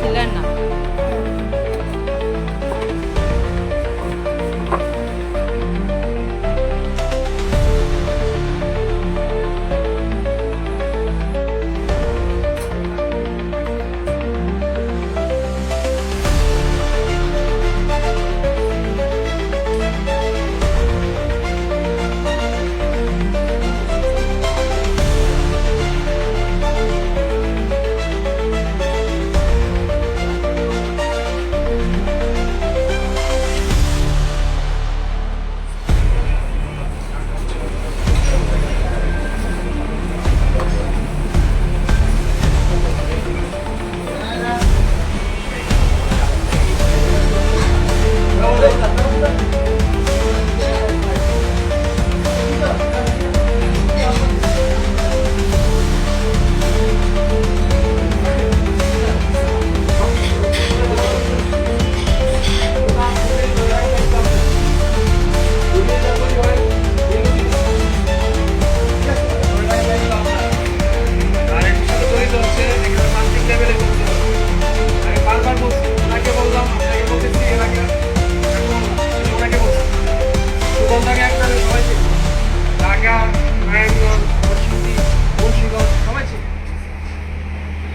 ছিলেন না আর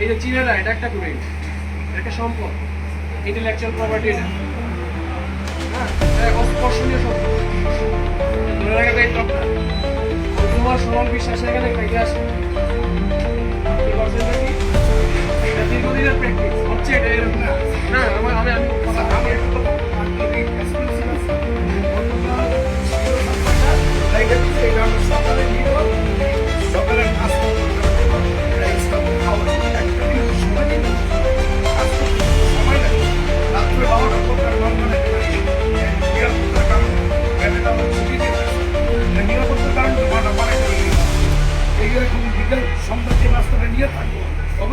এই যে চিনেরা এটা একটা করে একটা সম্পদ। ইন্টেলেকচুয়াল প্রপার্টি এটা। হ্যাঁ অস্পর্শনীয় সম্পদ। ধরে রাখা দায়িত্ব তোমার সরল বিশ্বাস এখানে কাজে আসে?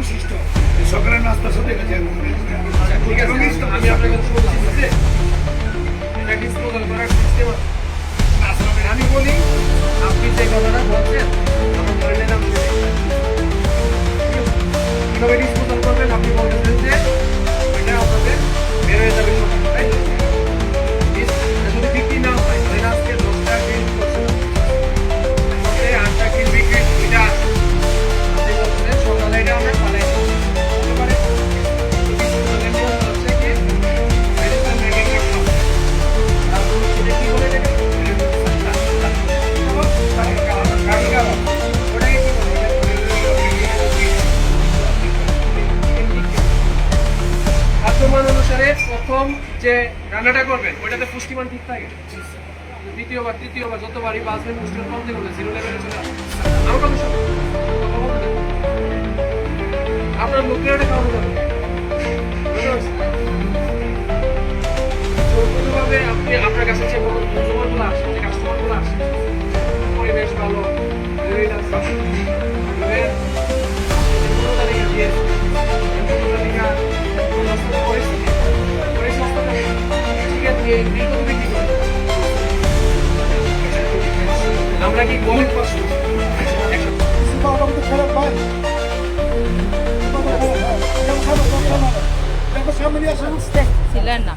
আছে? সকালের নাস্তার সাথে system আছে। আমি বলি আপনি যে কথাটা বলছেন যে রান্নাটা করবেন ওইটাতে পুষ্টিমান ঠিক থাকে? দ্বিতীয়বার তৃতীয়বার যতবারই বাঁচবেন পুষ্টিমান কমতে করবে জিরো লেভেলে চলে আসবে আমার কথা শুনুন। আপনার খাওয়ানো যাবে আপনি আপনার কাছে যে কনজিউমারগুলো আসে যে কাস্টমারগুলো আসে পরিবেশ ভালো রেট আছে। আমরা কি গরিব পাচ্ছি সামনে নিয়ে আসেন ছিলেন না।